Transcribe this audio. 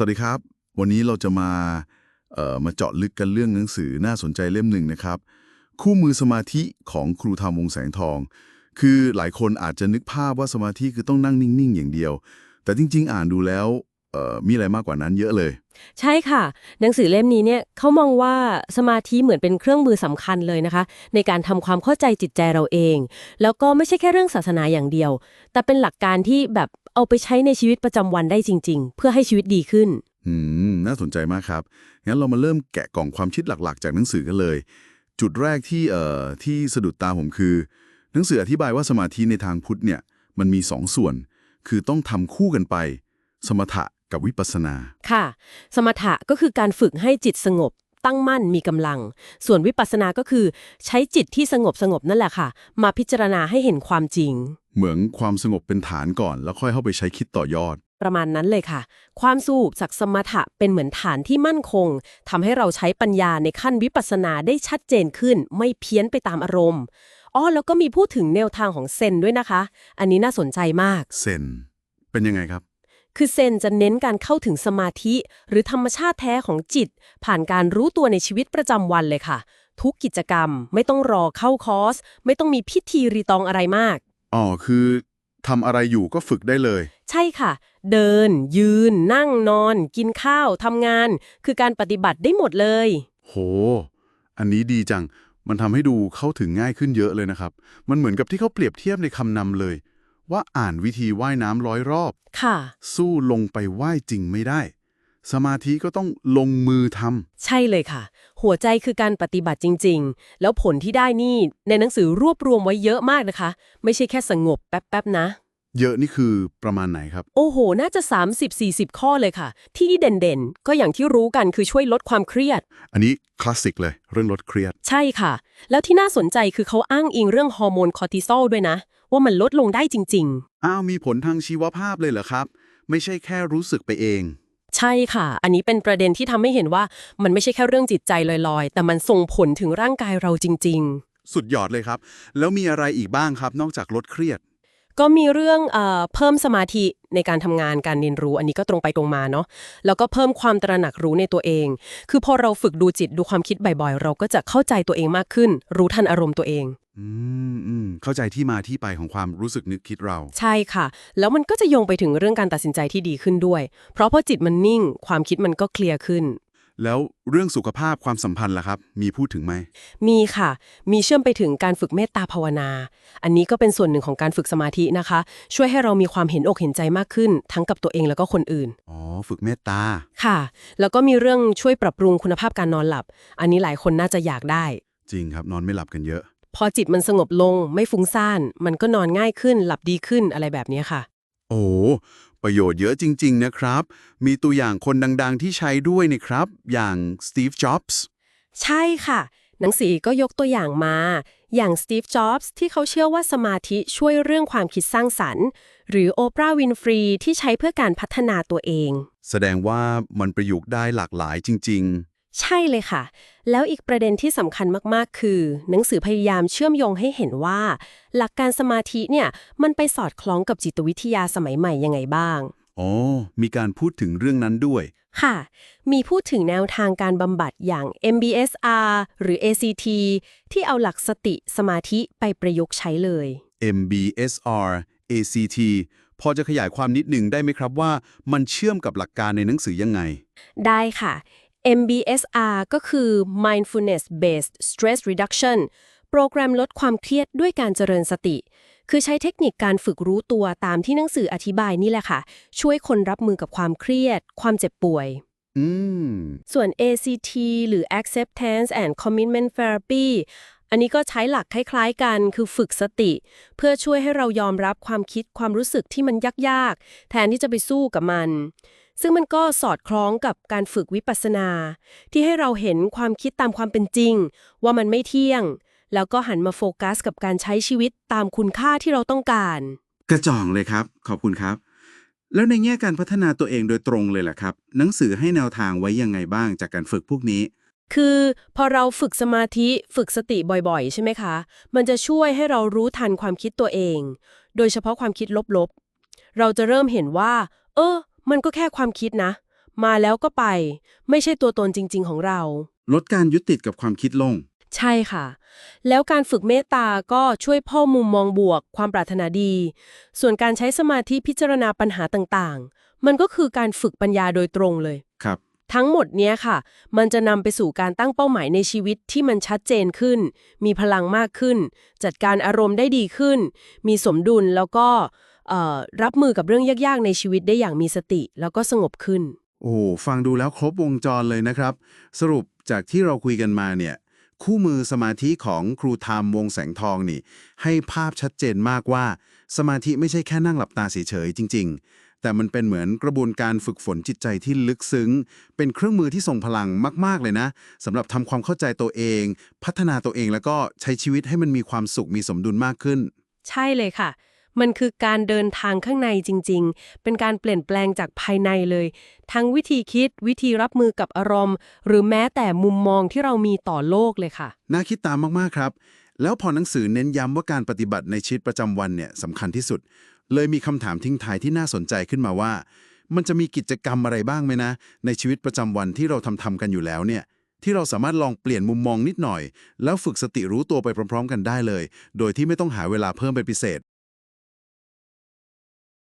วัสดีครับ วันนี้เราจะมาเอ่อมาเจาะลึกกันเรื่องหนังสือน่าสนใจเล่มหนึ่งนะครับ คู่มือสมาธิของครูธรรมวงแสงทอง คือหลายคนอาจจะนึกภาพว่าสมาธิคือต้องนั่งนิ่ง ๆ อย่างเดียว แต่จริง ๆ อ่านดูแล้วเอ่อมีอะไรมากกว่านั้นเยอะเลย ใช่ค่ะ หนังสือเล่มนี้เนี่ยเขามองว่าสมาธิเหมือนเป็นเครื่องมือสำคัญเลยนะคะ ในการทำความเข้าใจจิตใจเราเอง แล้วก็ไม่ใช่แค่เรื่องศาสนาอย่างเดียว แต่เป็นหลักการที่แบบ เอาไปใช้ในชีวิตประจำวันได้จริง ๆ เพื่อให้ชีวิตดีขึ้น อืม น่าสนใจมากครับ งั้นเรามาเริ่มแกะกล่องความคิดหลักๆ จากหนังสือกันเลย จุดแรกที่เอ่อที่สะดุดตาผมคือ หนังสืออธิบายว่าสมาธิในทางพุทธเนี่ย มันมีสองส่วน คือต้องทำคู่กันไป สมถะกับวิปัสสนา ค่ะ สมถะก็คือการฝึกให้จิตสงบ ตั้งมั่นมีกำลัง ส่วนวิปัสสนาก็คือ ใช้จิตที่สงบสงบนั่นแหละค่ะ มาพิจารณาให้เห็นความจริง เหมือนความสงบเป็นฐานก่อน แล้วค่อยเข้าไปใช้คิดต่อยอด ประมาณนั้นเลยค่ะ ความสูบจากสมถะเป็นเหมือนฐานที่มั่นคงทำให้เราใช้ปัญญาในขั้นวิปัสสนาได้ชัดเจนขึ้น ไม่เพี้ยนไปตามอารมณ์อ๋อแล้วก็มีพูดถึงแนวทางของเซนด้วยนะคะ อันนี้น่าสนใจมาก เซน เป็นยังไงครับ คือเซนจะเน้นการเข้าถึงสมาธิ หรือธรรมชาติแท้ของจิต ผ่านการรู้ตัวในชีวิตประจำวันเลยค่ะ ทุกกิจกรรมไม่ต้องรอเข้าคอร์ส ไม่ต้องมีพิธีรีตองอะไรมาก อ๋อ คือทำอะไรอยู่ก็ฝึกได้เลย ใช่ค่ะ เดิน ยืน นั่งนอน กินข้าวทำงาน คือการปฏิบัติได้หมดเลย โห อันนี้ดีจัง มันทำให้ดูเข้าถึงง่ายขึ้นเยอะเลยนะครับ มันเหมือนกับที่เขาเปรียบเทียบในคำนำเลย ว่าอ่านวิธีว่ายน้ำร้อยรอบ ค่ะ สู้ลงไปว่ายจริงไม่ได้ สมาธิก็ต้องลงมือทำใช่เลยค่ะ หัวใจคือการปฏิบัติจริง ๆ แล้วผลที่ได้นี่ ในหนังสือรวบรวมไว้เยอะมากนะคะ ไม่ใช่แค่สงบแป๊บๆนะ เยอะนี่คือประมาณไหนครับ โอ้โห น่าจะ 30-40 ข้อเลยค่ะ ที่เด่นๆ ก็อย่างที่รู้กันคือช่วยลดความเครียด อันนี้คลาสสิกเลยเรื่องลดเครียด ใช่ค่ะ แล้วที่น่าสนใจคือเขาอ้างอิงเรื่องฮอร์โมนคอร์ติซอลด้วยนะ ว่ามันลดลงได้จริง อ้าวมีผลทางชีวภาพเลยเหรอครับ ไม่ใช่แค่รู้สึกไปเอง ๆ ใช่ค่ะ อันนี้เป็นประเด็นที่ทำให้เห็นว่ามันไม่ใช่แค่เรื่องจิตใจลอยๆ แต่มันส่งผลถึงร่างกายเราจริง ๆ สุดยอดเลยครับ แล้วมีอะไรอีกบ้างครับ นอกจากลดเครียด ก็มีเรื่องเออเพิ่มสมาธิในการทำงานการเรียนรู้ อันนี้ก็ตรงไปตรงมาเนาะแล้วก็เพิ่มความตระหนักรู้ในตัวเอง คือพอเราฝึกดูจิตดูความคิดบ่อยๆ เราก็จะเข้าใจตัวเองมากขึ้น รู้ทันอารมณ์ตัวเองอืมอืมเข้าใจที่มาที่ไปของความรู้สึกนึกคิดเรา ใช่ค่ะ แล้วมันก็จะโยงไปถึงเรื่องการตัดสินใจที่ดีขึ้นด้วย เพราะพอจิตมันนิ่ง ความคิดมันก็เคลียร์ขึ้น แล้วเรื่องสุขภาพความสัมพันธ์ล่ะครับ มีพูดถึงไหม มีค่ะ มีเชื่อมไปถึงการฝึกเมตตาภาวนา อันนี้ก็เป็นส่วนหนึ่งของการฝึกสมาธินะคะ ช่วยให้เรามีความเห็นอกเห็นใจมากขึ้น ทั้งกับตัวเองแล้วก็คนอื่น อ๋อ ฝึกเมตตา ค่ะ แล้วก็มีเรื่องช่วยปรับปรุงคุณภาพการนอนหลับ อันนี้หลายคนน่าจะอยากได้ จริงครับ นอนไม่หลับกันเยอะ พอจิตมันสงบลง ไม่ฟุ้งซ่าน มันก็นอนง่ายขึ้น หลับดีขึ้นอะไรแบบนี้ค่ะ โอ้ ประโยชน์เยอะจริง ๆ นะครับ มีตัวอย่างคนดัง ๆ ที่ใช้ด้วยนะครับ อย่างสตีฟจ็อบส์ใช่ค่ะ หนังสือก็ยกตัวอย่างมา อย่างสตีฟจ็อบส์ที่เขาเชื่อว่าสมาธิช่วยเรื่องความคิดสร้างสรรค์ หรือโอปราห์วินฟรีที่ใช้เพื่อการพัฒนาตัวเอง แสดงว่ามันประยุกต์ได้หลากหลายจริง ใช่เลยค่ะ แล้วอีกประเด็นที่สำคัญมาก ๆ คือ หนังสือพยายามเชื่อมโยงให้เห็นว่า หลักการสมาธิเนี่ยมันไปสอดคล้องกับจิตวิทยาสมัยใหม่ยังไงบ้างๆอ๋อ มีการพูดถึงเรื่องนั้นด้วย ค่ะ มีพูดถึงแนวทางการบำบัดอย่าง MBSR หรือ ACT ที่เอาหลักสติสมาธิไปประยุกต์ใช้เลย MBSR ACT พอจะขยายความนิดหนึ่งได้ไหมครับว่ามันเชื่อมกับหลักการในหนังสือยังไง ได้ค่ะ MBSR ก็คือ Mindfulness Based Stress Reduction โปรแกรมลดความเครียดด้วยการเจริญสติ คือใช้เทคนิคการฝึกรู้ตัวตามที่หนังสืออธิบายนี่แหละค่ะ ช่วยคนรับมือกับความเครียด ความเจ็บป่วยอืมส่วน ACT หรือ Acceptance and Commitment Therapy อันนี้ก็ใช้หลักคล้ายๆกัน คือฝึกสติ เพื่อช่วยให้เรายอมรับความคิดความรู้สึกที่มันยากๆ แทนที่จะไปสู้กับมัน ซึ่งมันก็สอดคล้องกับการฝึกวิปัสสนา ที่ให้เราเห็นความคิดตามความเป็นจริง ว่ามันไม่เที่ยง แล้วก็หันมาโฟกัสกับการใช้ชีวิตตามคุณค่าที่เราต้องการ กระจ่องเลยครับ ขอบคุณครับ แล้วในแง่การพัฒนาตัวเองโดยตรงเลยล่ะครับ หนังสือให้แนวทางไว้ยังไงบ้างจากการฝึกพวกนี้คือพอเราฝึกสมาธิฝึกสติบ่อยๆ ใช่ไหมคะ มันจะช่วยให้เรารู้ทันความคิดตัวเอง โดยเฉพาะความคิดลบๆ เราจะเริ่มเห็นว่า เออ มันก็แค่ความคิดนะ มาแล้วก็ไป ไม่ใช่ตัวตนจริง ๆ ของเรา ลดการยึดติดกับความคิดลง ใช่ค่ะ แล้วการฝึกเมตตาก็ช่วยเพ่อมุมมองบวก ความปรารถนาดี ส่วนการใช้สมาธิพิจารณาปัญหาต่างๆ มันก็คือการฝึกปัญญาโดยตรงเลย ครับ ทั้งหมดเนี้ยค่ะ มันจะนำไปสู่การตั้งเป้าหมายในชีวิตที่มันชัดเจนขึ้น มีพลังมากขึ้น จัดการอารมณ์ได้ดีขึ้น มีสมดุลแล้วก็เอ่อ รับมือกับเรื่องยากๆในชีวิตได้อย่างมีสติ แล้วก็สงบขึ้น โอ้ฟังดูแล้วครบวงจรเลยนะครับ สรุปจากที่เราคุยกันมาเนี่ย คู่มือสมาธิของครูธรรมวงแสงทองนี่ ให้ภาพชัดเจนมากว่า สมาธิไม่ใช่แค่นั่งหลับตาเฉยๆจริง ๆ แต่มันเป็นเหมือนกระบวนการฝึกฝนจิตใจที่ลึกซึ้ง เป็นเครื่องมือที่ทรงพลังมาก ๆ เลยนะสำหรับทำความเข้าใจตัวเอง พัฒนาตัวเองแล้วก็ใช้ชีวิตให้มันมีความสุขมีสมดุลมากขึ้น ใช่เลยค่ะ มันคือการเดินทางข้างในจริง ๆ เป็นการเปลี่ยนแปลงจากภายในเลย ทั้งวิธีคิดวิธีรับมือกับอารมณ์ หรือแม้แต่มุมมองที่เรามีต่อโลกเลยค่ะ น่าคิดตามมากๆครับ แล้วพอหนังสือเน้นย้ำว่าการปฏิบัติในชีวิตประจำวันเนี่ยสำคัญที่สุด เลยมีคำถามทิ้งท้ายที่น่าสนใจขึ้นมาว่า มันจะมีกิจกรรมอะไรบ้างไหมนะ ในชีวิตประจำวันที่เราทำทำกันอยู่แล้วเนี่ยที่เราสามารถลองเปลี่ยนมุมมองนิดหน่อย แล้วฝึกสติรู้ตัวไปพร้อม ๆ กันได้เลย โดยที่ไม่ต้องหาเวลาเพิ่มเป็นพิเศษ